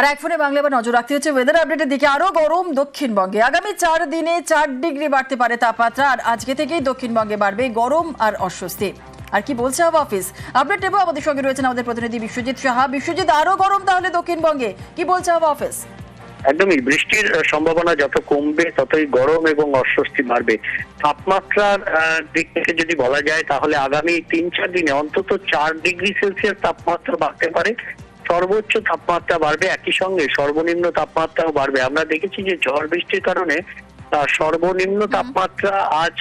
আর এক ফোনে বাংলা এবার নজর রাখতে হচ্ছে ওয়েদার আপডেটের দিকে। আরও গরম দক্ষিণবঙ্গে। আগামী চার দিনে চার ডিগ্রি বাড়তে পারে তাপমাত্রা, আর আজকে থেকেই দক্ষিণবঙ্গে বাড়বে গরম আর অস্বস্তি। আর কি বলছে হাওয়া অফিস? আপডেট নেব আমাদের সঙ্গে রয়েছেন আমাদের প্রতিনিধি বিশ্বজিৎ সাহা। বিশ্বজিৎ, আরও গরম তাহলে দক্ষিণবঙ্গে। কি বলছে হাওয়া অফিস? একদমই। বৃষ্টির সম্ভাবনা যত কমবে, ততই গরম এবং অস্বস্তি বাড়বে। তাপমাত্রার দিক থেকে যদি বলা যায়, তাহলে আগামী তিন চার দিনে অন্তত চার ডিগ্রি সেলসিয়াস তাপমাত্রা বাড়তে পারে। সর্বোচ্চ তাপমাত্রা বাড়বে একই সঙ্গে সর্বনিম্ন তাপমাত্রাও বাড়বে। আমরা দেখেছি যে ঝড় বৃষ্টির কারণে সর্বনিম্ন তাপমাত্রা আজ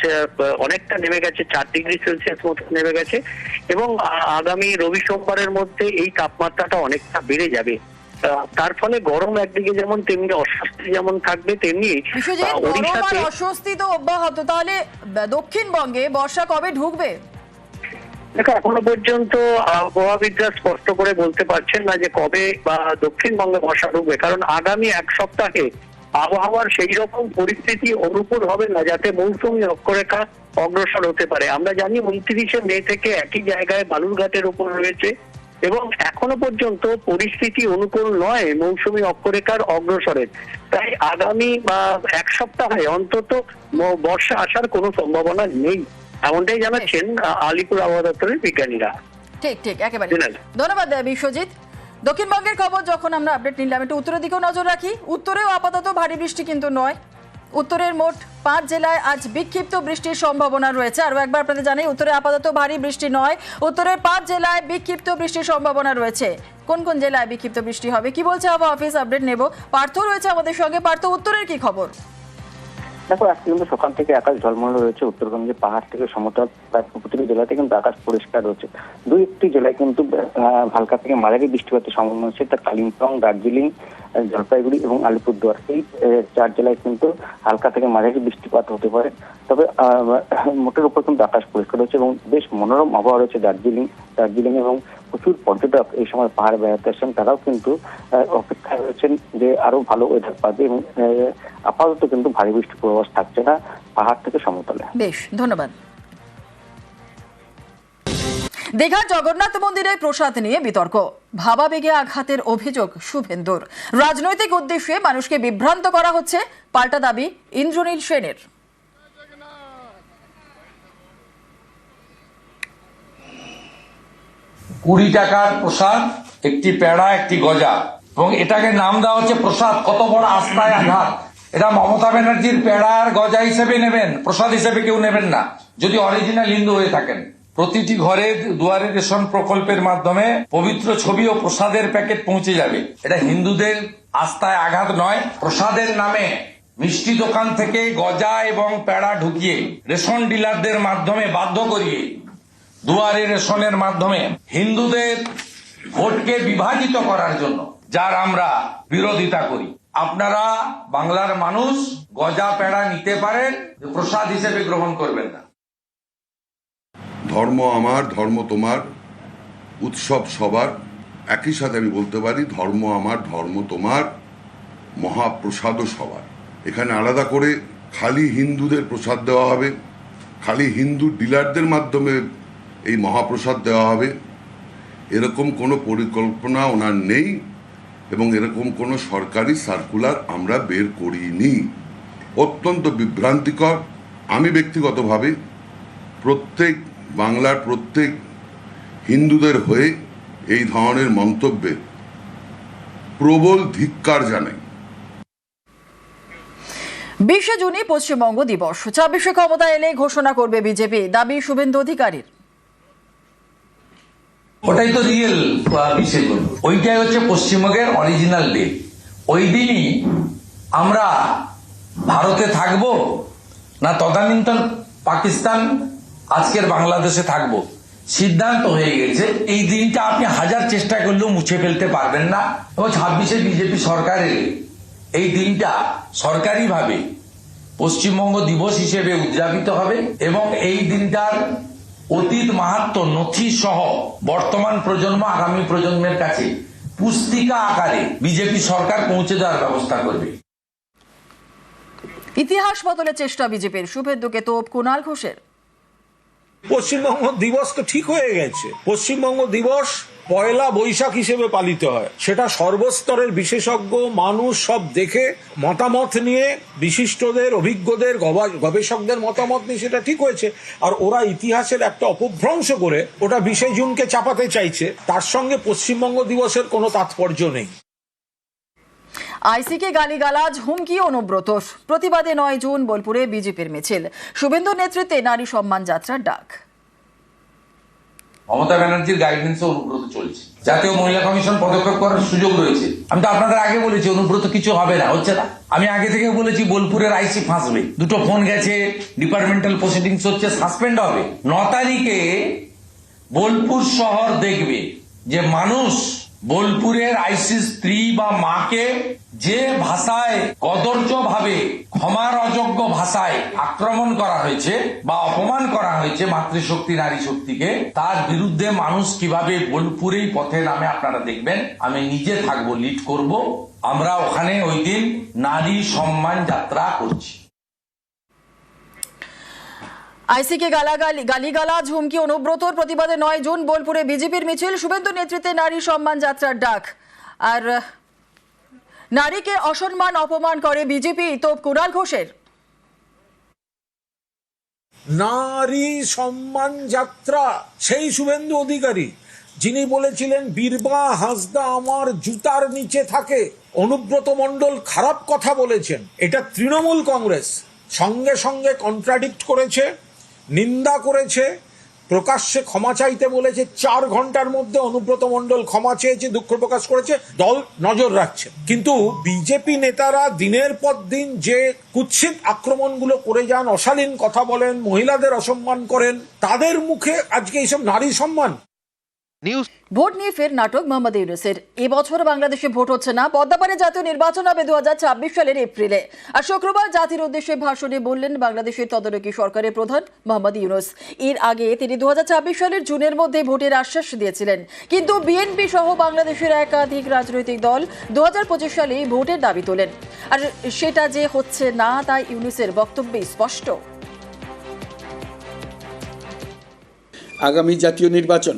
অনেকটা নেমে গেছে চার ডিগ্রি সেলসিয়াস মতো নেমে গেছে এবং আগামী রবি সোমবারের মধ্যে এই তাপমাত্রাটা অনেকটা বেড়ে যাবে। তার ফলে গরম একদিকে যেমন তেমনি অস্বস্তি যেমন থাকবে তেমনি অস্বস্তি তো অব্যাহত। তাহলে দক্ষিণবঙ্গে বর্ষা কবে ঢুকবে? দেখো, এখনও পর্যন্ত আবহাওয়াবিদরা স্পষ্ট করে বলতে পারছেন না যে কবে বা দক্ষিণবঙ্গে বর্ষা ঢুকবে কারণ আগামী এক সপ্তাহে আবহাওয়ার সেই রকম পরিস্থিতি অনুকূল হবে না, যাতে মৌসুমী অক্ষরেখা অগ্রসর হতে পারে। আমরা জানি উনত্রিশে মে থেকে একই জায়গায় বালুরঘাটের উপর রয়েছে এবং এখনও পর্যন্ত পরিস্থিতি অনুকূল নয় মৌসুমী অক্ষরেখার অগ্রসরের। তাই আগামী, বা এক সপ্তাহে অন্তত বর্ষা আসার কোনো সম্ভাবনা নেই। এমনটাই জানাচ্ছেন আলিপুর আবহাওয়া দপ্তরের বিজ্ঞানীরা। ঠিক ঠিক একেবারে ধন্যবাদ বিশ্বজিৎ। দক্ষিণবঙ্গের খবর যখন আমরা আপডেট নিলাম একটু উত্তরের দিকেও নজর রাখি। উত্তরেও আপাতত ভারী বৃষ্টি কিন্তু নয়। উত্তরের মোট পাঁচ জেলায় আজ বিক্ষিপ্ত বৃষ্টির সম্ভাবনা রয়েছে। আরও একবার আপনাদের জানাই উত্তরে আপাতত ভারী বৃষ্টি নয়। উত্তরের পাঁচ জেলায় বিক্ষিপ্ত বৃষ্টির সম্ভাবনা রয়েছে। কোন কোন জেলায় বিক্ষিপ্ত বৃষ্টি হবে? কি বলছে আবহাওয়া অফিস? আপডেট নেব। পার্থ রয়েছে আমাদের সঙ্গে। পার্থ উত্তরের কি খবর? দেখো আজকে কিন্তু সকাল থেকে আকাশ ঝলমল রয়েছে। উত্তরবঙ্গে পাহাড় থেকে সমতল প্রতিটি জেলাতে কিন্তু আকাশ পরিষ্কার রয়েছে। দুই একটি জেলায় কিন্তু হালকা থেকে মাঝারি বৃষ্টিপাতের সম্ভাবনা হচ্ছে তা কালিম্পং, দার্জিলিং জলপাইগুড়ি এবং আলিপুরদুয়ার। এই চার জেলায় কিন্তু হালকা থেকে মাঝারি বৃষ্টিপাত হতে পারে। তবে মোটের উপর কিন্তু আকাশ পরিষ্কার রয়েছে এবং বেশ মনোরম আবহাওয়া রয়েছে দার্জিলিং দার্জিলিং এবং প্রচুর পর্যটক এই সময় পাহাড় বেড়াতে আসছেন। তারাও কিন্তু অপেক্ষায় রয়েছেন যে আরও ভালো ওয়েদার পাবে এবং আপাতত কিন্তু ভারী বৃষ্টি পূর্বাভাস থাকছে না পাহাড় থেকে সমতলে। বেশ, ধন্যবাদ। দীঘার জগন্নাথ মন্দিরে প্রসাদ নিয়ে বিতর্ক। ভাবাবেগে আঘাতের অভিযোগ শুভেন্দুর। রাজনৈতিক উদ্দেশ্যে মানুষকে বিভ্রান্ত করা হচ্ছে পাল্টা দাবি ইন্দ্রনীল সেনের। কুড়ি টাকার প্রসাদ, একটি পেড়া, একটি গজা। এবং এটাকে নাম দেওয়া হচ্ছে প্রসাদ। কত বড় আস্থায় আঘাত। এটা মমতা ব্যানার্জির পেড়া আর গজা হিসেবে নেবেন, প্রসাদ হিসেবে কেউ নেবেন না, যদি অরিজিনাল হিন্দু হয়ে থাকেন। প্রতিটি ঘরে দুয়ারে রেশন প্রকল্পের মাধ্যমে পবিত্র ছবি ও প্রসাদের প্যাকেট পৌঁছে যাবে। এটা হিন্দুদের আস্থায় আঘাত নয়, প্রসাদের নামে। মিষ্টি দোকান থেকে গজা এবং পেড়া ঢুকিয়ে রেশন ডিলারদের মাধ্যমে বাধ্য করিয়ে দুয়ারে রেশনের মাধ্যমে হিন্দুদের ভোটকে বিভাজিত করার জন্য, যার আমরা বিরোধিতা করি। আপনারা বাংলার মানুষ, গজা পেড়া নিতে পারেন প্রসাদ হিসেবে গ্রহণ করবেন না। ধর্ম আমার, ধর্ম তোমার, উৎসব সবার। একই সাথে আমি বলতে পারি, ধর্ম আমার, ধর্ম তোমার, মহাপ্রসাদও সবার। এখানে আলাদা করে খালি হিন্দুদের প্রসাদ দেওয়া হবে। খালি হিন্দু ডিলারদের মাধ্যমে এই মহাপ্রসাদ দেওয়া হবে। এরকম কোনো পরিকল্পনা ওনার নেই এবং এরকম কোনো সরকারি সার্কুলার আমরা বের করিনি। অত্যন্ত বিভ্রান্তিকর। আমি ব্যক্তিগতভাবে প্রত্যেক বাংলার প্রত্যেক হিন্দুদের হয়ে এই ধরনের মন্তব্যে প্রবল ধিক্কার জানাই। বিশে জুনই পশ্চিমবঙ্গ দিবস। ছাব্বিশে ক্ষমতা এলে ঘোষণা করবে বিজেপি। দাবি শুভেন্দু অধিকারীর। ওটাই তো রিয়েল বিশেষ ওইটাই হচ্ছে পশ্চিমবঙ্গের অরিজিনাল ডে ওই দিনই আমরা ভারতে থাকব না তদানীন্তন পাকিস্তান, আজকের বাংলাদেশে থাকব? সিদ্ধান্ত হয়ে গেছে, এই দিনটা আপনি হাজার চেষ্টা করলেও মুছে ফেলতে পারবেন না। এবং ছাব্বিশে বিজেপি সরকারের এই দিনটা সরকারিভাবে পশ্চিমবঙ্গ দিবস হিসেবে উদযাপিত হবে এবং এই দিনটার অতীত মাহাত্ম নথি সহ বর্তমান প্রজন্ম আগামী প্রজন্মের কাছে পুস্তিকা আকারে বিজেপি সরকার পৌঁছে দেওয়ার ব্যবস্থা করবে। ইতিহাস বদলের চেষ্টা বিজেপির। শুভেন্দুকে তোপ কুণাল ঘোষের। পশ্চিমবঙ্গ দিবস তো ঠিক হয়ে গেছে। পশ্চিমবঙ্গ দিবস পয়লা বৈশাখ হিসেবে পালিত হয়। সেটা সর্বস্তরের বিশেষজ্ঞ, মানুষ সব দেখে, মতামত নিয়ে, বিশিষ্টদের, অভিজ্ঞদের গবেষকদের মতামত নিয়ে সেটা ঠিক হয়েছে। আর ওরা ইতিহাসের একটা অপভ্রংশ করে ওটা বিশে জুনকে চাপাতে চাইছে। তার সঙ্গে পশ্চিমবঙ্গ দিবসের কোনো তাৎপর্য নেই। আইসিকে গালিগালাজ হুমকি অনুব্রত। প্রতিবাদে নয় জুন বোলপুরে বিজেপির মিছিল। শুভেন্দুর নেতৃত্বে নারী সম্মান যাত্রার ডাক। মমতা ব্যানার্জির গাইডেন্সে অনুব্রত চলছে। জাতীয় মহিলা কমিশন পদক্ষেপ করার সুযোগ রয়েছে। আমি তো আপনাদের আগে বলেছি, অনুব্রত কিছু হবে না, হচ্ছে না। আমি আগে থেকে বলেছি, বোলপুরের আইসি ফাঁসবে। দুটো ফোন গেছে ডিপার্টমেন্টাল প্রসিডিংস হচ্ছে সাসপেন্ড হবে। ন তারিখে বোলপুর শহর দেখবে যে মানুষ বোলপুরের আইসি স্ত্রী বা মাকে যে ভাষায় কদর্য ভাবে ক্ষমার অযোগ্য ভাষায় আক্রমণ করা হয়েছে বা অপমান করা হয়েছে মাতৃশক্তি নারী শক্তিকে তার বিরুদ্ধে মানুষ কীভাবে বোলপুরেই পথে নামে আপনারা দেখবেন, আমি নিজে থাকব লিড করব। আমরা ওখানে ওই দিন নারী সম্মান যাত্রা করছি। আইসিকে গালাগালি গালিগালাজ, হুমকি, অনুব্রতর প্রতিবাদে নয় জুন বোলপুরে বিজেপির মিছিল। শুভেন্দু নেতৃত্বে নারী সম্মান যাত্রার ডাক। আর নারীকে অসম্মান, অপমান করে বিজেপি তো কুণাল ঘোষের। নারী সম্মান যাত্রা, সেই শুভেন্দু অধিকারী। যিনি বলেছিলেন, বীরবা হাসদা আমার জুতার নিচে থাকে। অনুব্রত মণ্ডল খারাপ কথা বলেছেন। এটা তৃণমূল কংগ্রেস। সঙ্গে সঙ্গে কন্ট্রাডিক্ট করেছে। নিন্দা করেছে, প্রকাশ্যে ক্ষমা চাইতে বলেছে, চার ঘণ্টার মধ্যে অনুব্রত মণ্ডল ক্ষমা চেয়েছে, দুঃখ প্রকাশ করেছে, দল নজর রাখছে। কিন্তু বিজেপি নেতারা দিনের পর দিন যে কুৎসিত আক্রমণগুলো করে যান, অশালীন কথা বলেন, মহিলাদের অসম্মান করেন, তাদের মুখে আজকে এইসব নারী সম্মান। নিউজ ভোট নিয়ে ফের নাটক মোহাম্মদ ইউনুসের। এবছর বাংলাদেশে ভোট হচ্ছে না। পদ্মাপাড়ে জাতীয় নির্বাচন হবে দু সালের এপ্রিলে। আর শুক্রবার জাতির উদ্দেশ্যে ভাষণে বললেন বাংলাদেশের তদারকি সরকারের প্রধান মোহাম্মদ ইউনুস। এর আগে তিনি দু সালের জুনের মধ্যে ভোটের আশ্বাস দিয়েছিলেন। কিন্তু বিএনপি সহ বাংলাদেশের একাধিক রাজনৈতিক দল দুহাজার পঁচিশ সালে ভোটের দাবি তোলেন। আর সেটা যে হচ্ছে না তা ইউনুসের বক্তব্যে স্পষ্ট। আগামী জাতীয় নির্বাচন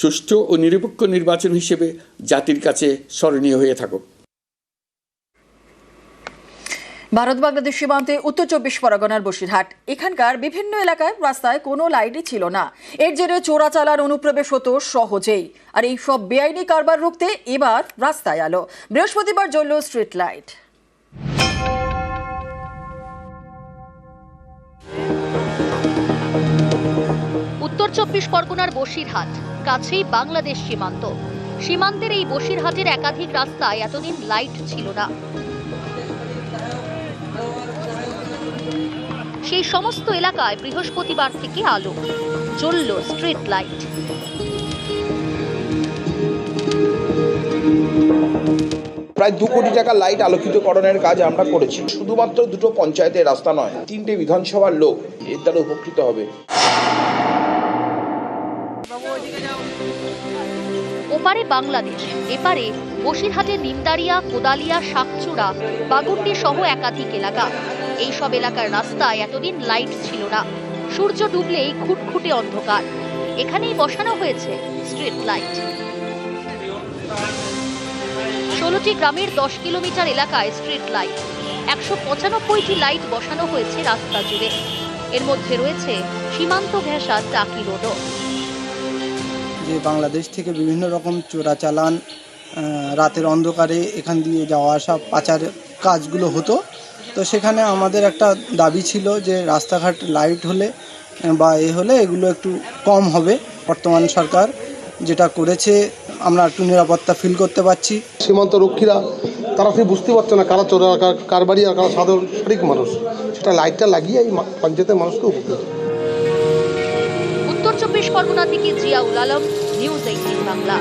সুষ্ঠু ও নিরপেক্ষ নির্বাচন হিসেবে জাতির কাছে স্মরণীয় হয়ে থাকুক। ভারত বাংলাদেশ সীমান্তে উত্তর চব্বিশ পরগনার বসিরহাট। এখানকার বিভিন্ন এলাকায় রাস্তায় কোনো লাইটই ছিল না। এর জেরে চোরাচালান অনুপ্রবেশ হতো সহজেই। আর এই সব বেআইনি কারবার রুখতে এবার রাস্তায় আলো। বৃহস্পতিবার জ্বলল স্ট্রিট লাইট। উত্তর চব্বিশ পরগনার বসিরহাট, কাছেই বাংলাদেশ সীমান্ত। সীমান্তের এই বসিরহাটের একাধিক রাস্তায় এতদিন লাইট ছিল না। সেই সমস্ত এলাকায় বৃহস্পতিবার থেকে আলো, জ্বলল স্ট্রিট লাইট প্রায় দু কোটি টাকা লাইট আলোকিতকরণের কাজ আমরা করেছি। শুধুমাত্র দুটো পঞ্চায়েতের রাস্তা নয়, তিনটে বিধানসভার লোক এর দ্বারা উপকৃত হবে। ওপারে বাংলাদেশ, এপারে বসিরহাটে নিমদারিয়া কোদালিয়া শাকচূড়া বাগুন্ডি সহ একাধিক এলাকা। এইসব এলাকার রাস্তায় এতদিন লাইট ছিল না। সূর্য ডুবলেই খুটখুটে অন্ধকার। এখানেই বসানো হয়েছে স্ট্রিট লাইট ষোলোটি গ্রামের দশ কিলোমিটার এলাকায় স্ট্রিট লাইট একশো পঁচানব্বইটি লাইট বসানো হয়েছে রাস্তা জুড়ে। এর মধ্যে রয়েছে সীমান্ত ঘেঁষা টাকি রোডও যে বাংলাদেশ থেকে বিভিন্ন রকম চোরাচালান রাতের অন্ধকারে এখান দিয়ে যাওয়া আসা, পাচার কাজগুলো হতো। তো সেখানে আমাদের একটা দাবি ছিল যে রাস্তাঘাট লাইট হলে বা এ হলে এগুলো একটু কম হবে। বর্তমান সরকার যেটা করেছে, আমরা একটু নিরাপত্তা ফিল করতে পারছি। সীমান্ত রক্ষীরা তারা সে বুঝতে পারছে না কারা চোরা কার- কারবারি আর কারা সাধারণ সঠিক মানুষ। সেটা লাইটটা লাগিয়ে এই পঞ্চায়েতের মানুষকে উপকৃত পরগনা থেকে জিয়াউল আলম নিউজ এইটিন বাংলা।